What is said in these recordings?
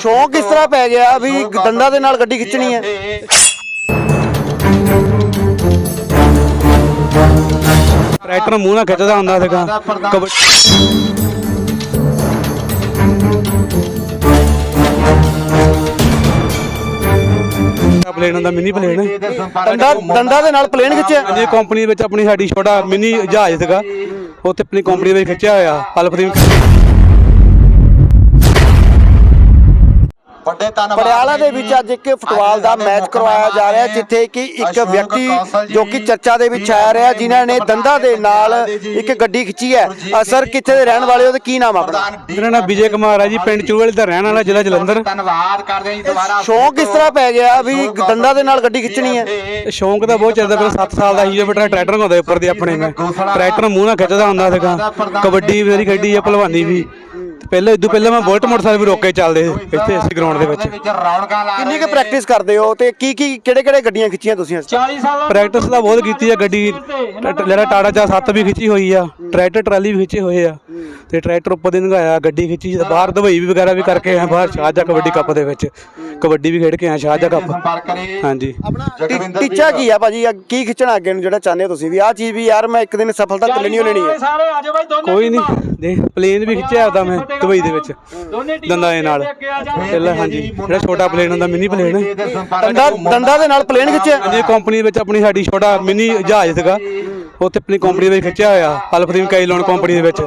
ਸ਼ੌਂਕ ਇਸ ਤਰ੍ਹਾਂ ਪੈ ਗਿਆ ਵੀ ਦੰਦਾਂ ਦੇ ਨਾਲ ਗੱਡੀ ਖਿੱਚਣੀ ਹੈ। ਟਰੈਕਟਰ ਮੂੰਹ ਨਾਲ ਖਿੱਚਦਾ ਹੁੰਦਾ ਸੀਗਾ। ਕਬੱਡੀ ਪਲੇਨ ਹੁੰਦਾ ਮਿੰਨੀ ਪਲੇਨ ਦੰਦਾਂ ਦੰਦਾਂ ਦੇ ਨਾਲ ਪਲੇਨ ਖਿੱਚਿਆ। ਹਾਂਜੀ ਕੰਪਨੀ ਵਿੱਚ ਆਪਣੀ ਸਾਡੀ ਛੋਟਾ ਮਿੰਨੀ ਜਹਾਜ਼ ਸੀਗਾ। ਉੱਥੇ ਆਪਣੀ ਕੰਪਨੀ ਵਿੱਚ ਖਿੱਚਿਆ ਹੋਇਆ ਹਲਫਦੀਨ ਵੱਡੇ ਧੰਨਵਾਦ ਪਟਿਆਲਾ ਦੇ ਵਿੱਚ ਅੱਜ ਇੱਕ ਫੁੱਟਬਾਲ ਦਾ ਮੈਚ ਕਰਵਾਇਆ ਜਾ ਰਿਹਾ ਹੈ, ਜਿੱਥੇ ਕਿ ਇੱਕ ਵਿਅਕਤੀ ਜੋ ਕਿ ਚਰਚਾ ਦੇ ਵਿੱਚ ਆਇਆ ਰਿਹਾ ਜਿਨ੍ਹਾਂ ਨੇ ਦੰਦਾਂ ਦੇ ਨਾਲ ਇੱਕ ਗੱਡੀ ਖਿੱਚੀ ਹੈ। ਅਸਰ ਕਿੱਥੇ ਦੇ ਰਹਿਣ ਵਾਲੇ ਹੋ ਤੇ ਕੀ ਨਾਮ ਆਪਣਾ? ਮੇਰਾ ਨਾਮ ਵਿਜੇ ਕੁਮਾਰ ਹੈ ਜੀ ਪਿੰਡ ਚੂਹਲ ਦਾ ਰਹਿਣ ਵਾਲਾ ਜ਼ਿਲ੍ਹਾ ਜਲੰਧਰ। ਧੰਨਵਾਦ ਕਰਦੇ ਹਾਂ ਜੀ ਦੁਬਾਰਾ। ਸ਼ੌਂਕ ਇਸ ਤਰ੍ਹਾਂ ਪੈ ਗਿਆ ਵੀ ਦੰਦਾਂ ਦੇ ਨਾਲ ਗੱਡੀ ਖਿੱਚਣੀ ਹੈ। ਇਹ ਸ਼ੌਂਕ ਤਾਂ ਬਹੁਤ ਚੱਲਦਾ ਪਹਿਲਾਂ 7 ਸਾਲ ਦਾ ਸੀ ਜਦੋਂ ਬੇਟਾ ਟਰੈਕਟਰ ਹੁੰਦਾ ਉੱਪਰ ਦੀ ਆਪਣੇ ਮੈਂ। ਟਰੈਕਟਰ ਮੂੰਹ ਨਾਲ ਖਿੱਚਦਾ ਹੁੰਦਾ ਸੀਗਾ। ਕਬੱਡੀ ਵੀ ਮੇਰੀ ਖੇਡੀ ਆ ਭਲਵਾਨੀ ਵੀ। ਪਹਿਲਾਂ ਇਦੋਂ ਪਹਿਲਾਂ ਮੈਂ ਬੁਲਟ ਮੋਟਰਸਾਈਕਲ ਵੀ ਰੋਕ ਕੇ ਚੱਲਦੇ ਸੀ ਇੱਥੇ ਅਸੀਂ ਗਰਾਊਂਡ ਦੇ ਵਿੱਚ। ਵਿੱਚ ਰੌਣਕਾਂ ਲਾ ਕਿੰਨੀ ਕੁ ਪ੍ਰੈਕਟਿਸ ਕਰਦੇ ਹੋ ਤੇ ਕੀ ਕੀ ਕਿਹੜੇ ਕਿਹੜੇ ਗੱਡੀਆਂ ਖਿੱਚੀਆਂ ਤੁਸੀਂ ਇਸ 40 ਸਾਲਾਂ ਪ੍ਰੈਕਟਿਸ ਤਾਂ ਬਹੁਤ ਕੀਤੀ ਆ ਗੱਡੀ। ਜਿਹੜਾ ਟਾਟਾ ਚਾ 7 ਵੀ ਖਿੱਚੀ ਹੋਈ ਆ ਟਰੈਕਟਰ ਟਰਾਲੀ ਵੀ ਖਿੱਚੇ ਹੋਏ ਆ ਤੇ ਟਰੈਕਟਰ ਉੱਪਰ ਦੀ ਨਗਾਇਆ ਗੱਡੀ ਖਿੱਚੀ ਬਾਹਰ ਦਵਾਈ ਵੀ ਵਗੈਰਾ ਵੀ ਕਰਕੇ ਆਏ ਬਾਹਰ ਸ਼ਾਹਜਾ ਕਬੱਡੀ ਕੱਪ ਦੇ ਵਿੱਚ। ਕਬੱਡੀ ਵੀ ਖੇਡ ਕੇ ਆਏ ਸ਼ਾਹਜਾ ਕੱਪ। ਹਾਂਜੀ। ਟੀ- ਟੀਚਾ ਕੀ ਆ ਭਾਜੀ? ਕੀ ਖਿੱਚਣਾ ਅੱਗੇ ਨੂੰ ਜਿਹੜਾ ਚਾਹੁੰਦੇ ਹੋ ਤੁਸੀਂ ਵੀ? ਆਹ ਚੀਜ਼ ਵੀ ਯਾਰ ਮੈਂ ਇੱਕ ਦਿਨ ਸਫਲਤਾ ਲੈਣੀ ਹੋ। ਲੈਣੀ ਹੈ ਆ ਕੋਈ ਨਹੀਂ। ਦੇਖ ਪਲੇਨ ਵੀ ਖਿੱਚਿਆ ਉਹਦਾ ਮੈਂ ਦੁਬਈ ਦੇ ਵਿੱਚ ਦੰਦਾਂ ਦੇ ਨਾਲ। ਪਹਿਲਾਂ ਹਾਂਜੀ ਜਿਹੜਾ ਛੋਟਾ ਪਲੇਨ ਹੁੰਦਾ ਮਿੰਨੀ ਪਲੇਨ ਦੰਦਾਂ ਦੰਦਾਂ ਦੇ ਨਾਲ ਪਲੇਨ ਖਿੱਚਿਆ। ਹਾਂਜੀ ਕੰਪਨੀ ਵਿੱਚ ਆਪਣੀ ਸਾਡੀ ਛੋਟਾ ਮਿੰਨੀ ਜਹਾਜ਼ ਸੀਗਾ। ਉੱਥੇ ਆਪਣੀ ਕੰਪਨੀ ਵਿੱਚ ਖਿੱਚਿਆ ਹੋਇਆ ਹਲਫਦੀਨ ਕਈ ਲੋਨ ਕੰਪਨੀ ਦੇ ਵਿੱਚ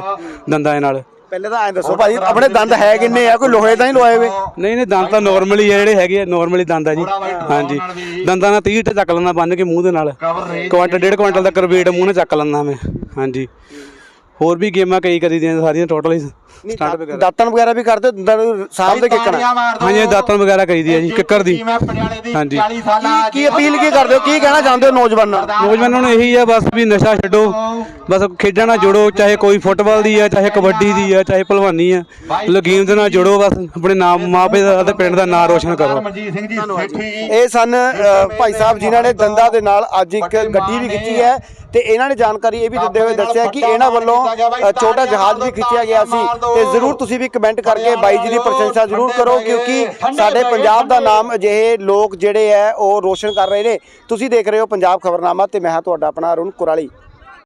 ਦੰਦਾਂ ਦੇ ਨਾਲ। ਪਹਿਲੇ ਤਾਂ ਐਂ ਦੱਸੋ ਭਾਜੀ ਆਪਣੇ ਦੰਦ ਹੈ ਕਿੰਨੇ ਆ? ਕੋਈ ਲੋਹੇ ਦਾ ਹੀ ਲਵਾਏ ਵੇ ਨਹੀਂ ਨਹੀਂ ਦੰਦ ਤਾਂ ਨਾਰਮਲ ਹੀ ਆ ਜਿਹੜੇ ਹੈਗੇ ਆ ਨਾਰਮਲ ਹੀ ਦੰਦ ਆ ਜੀ। ਹਾਂਜੀ। ਦੰਦਾਂ ਨਾਲ 30 ਟ ਚੱਕ ਲੈਂਦਾ ਬੰਨ ਕੇ ਮੂੰਹ ਦੇ ਨਾਲ। ਕੁਆਂਟਲ ਡੇਢ ਕੁਆਂਟਲ ਦਾ ਕਰਵੇਟ ਮੂੰਹ ਨਾਲ ਚੱਕ ਲੈਂਦਾ ਮੈਂ। ਹਾਂਜੀ। ਹੋਰ ਵੀ ਗੇਮਾਂ ਕਈ ਕਰੀ ਦੀਆਂ ਸਾਰੀਆਂ ਟੋਟਲ ਹੀ ਸਟੰਟ ਵਗੈਰਾ। ਦਾਤਨ ਵਗੈਰਾ ਵੀ ਕਰਦੇ ਦੰਦਾਂ ਨੂੰ ਸਾਂਭ ਦੇ ਕਿੱਕਣਾ। ਹਾਂਜੀ ਦਾਤਨ ਵਗੈਰਾ ਕਰੀ ਦੀ ਆ ਜੀ ਕਿੱਕਰ ਦੀ। ਮੈਂ ਪਟਿਆਲੇ ਦੀ ਹਾਂਜੀ। 40 ਸਾਲਾਂ ਕੀ ਅਪੀਲ ਕੀ ਕਰਦੇ ਹੋ? ਕੀ ਕਹਿਣਾ ਚਾਹੁੰਦੇ ਹੋ ਨੌਜਵਾਨਾਂ ਨੂੰ? ਨੌਜਵਾਨਾਂ ਨੂੰ ਇਹੀ ਆ ਬਸ ਵੀ ਨਸ਼ਾ ਛੱਡੋ। ਬਸ ਖੇਡਾਂ ਨਾਲ ਜੁੜੋ ਚਾਹੇ ਕੋਈ ਫੁੱਟਬਾਲ ਦੀ ਆ ਚਾਹੇ ਕਬੱਡੀ ਦੀ ਆ ਚਾਹੇ ਭਲਵਾਨੀ ਆ ਮਤਲਬ ਗੇਮ ਦੇ ਨਾਲ ਜੁੜੋ ਬਸ ਆਪਣੇ ਨਾਮ ਮਾਪੇ ਦਾ ਤੇ ਪਿੰਡ ਦਾ ਨਾਮ ਰੋਸ਼ਨ ਕਰੋ। ਮਨਜੀਤ ਸਿੰਘ ਜੀ ਸੇਠੀ ਇਹ ਸਨ ਅ, ਭਾਈ ਸਾਹਿਬ ਜਿਨ੍ਹਾਂ ਨੇ ਦੰਦਾਂ ਦੇ ਨਾਲ ਅੱਜ ਇੱਕ ਗੱਡੀ ਵੀ ਖਿੱਚੀ ਹੈ ਤੇ ਇਹਨਾਂ ਨੇ ਜਾਣਕਾਰੀ ਇਹ ਵੀ ਦਿੰਦੇ ਹੋਏ ਦੱਸਿਆ ਕਿ ਇਹਨਾਂ ਵੱਲੋਂ ਅ, ਛੋਟਾ ਜਹਾਜ਼ ਵੀ ਖਿੱਚਿਆ ਗਿਆ ਸੀ। ਤੇ ਜ਼ਰੂਰ ਤੁਸੀਂ ਵੀ ਕਮੈਂਟ ਕਰਕੇ ਬਾਈ ਜੀ ਦੀ ਪ੍ਰਸ਼ੰਸਾ ਜ਼ਰੂਰ ਕਰੋ ਕਿਉਂਕਿ ਸਾਡੇ ਪੰਜਾਬ ਦਾ ਨਾਮ ਅਜਿਹੇ ਲੋਕ ਜਿਹੜੇ ਹੈ ਉਹ ਰੋਸ਼ਨ ਕਰ ਰਹੇ ਨੇ। ਤੁਸੀਂ ਦੇਖ ਰਹੇ ਹੋ ਪੰਜਾਬ ਖਬਰਨਾਮਾ ਤੇ ਮੈਂ ਹਾਂ ਤੁਹਾਡਾ ਆਪਣਾ ਅਰੁਣ ਕੁਰਾਲੀ।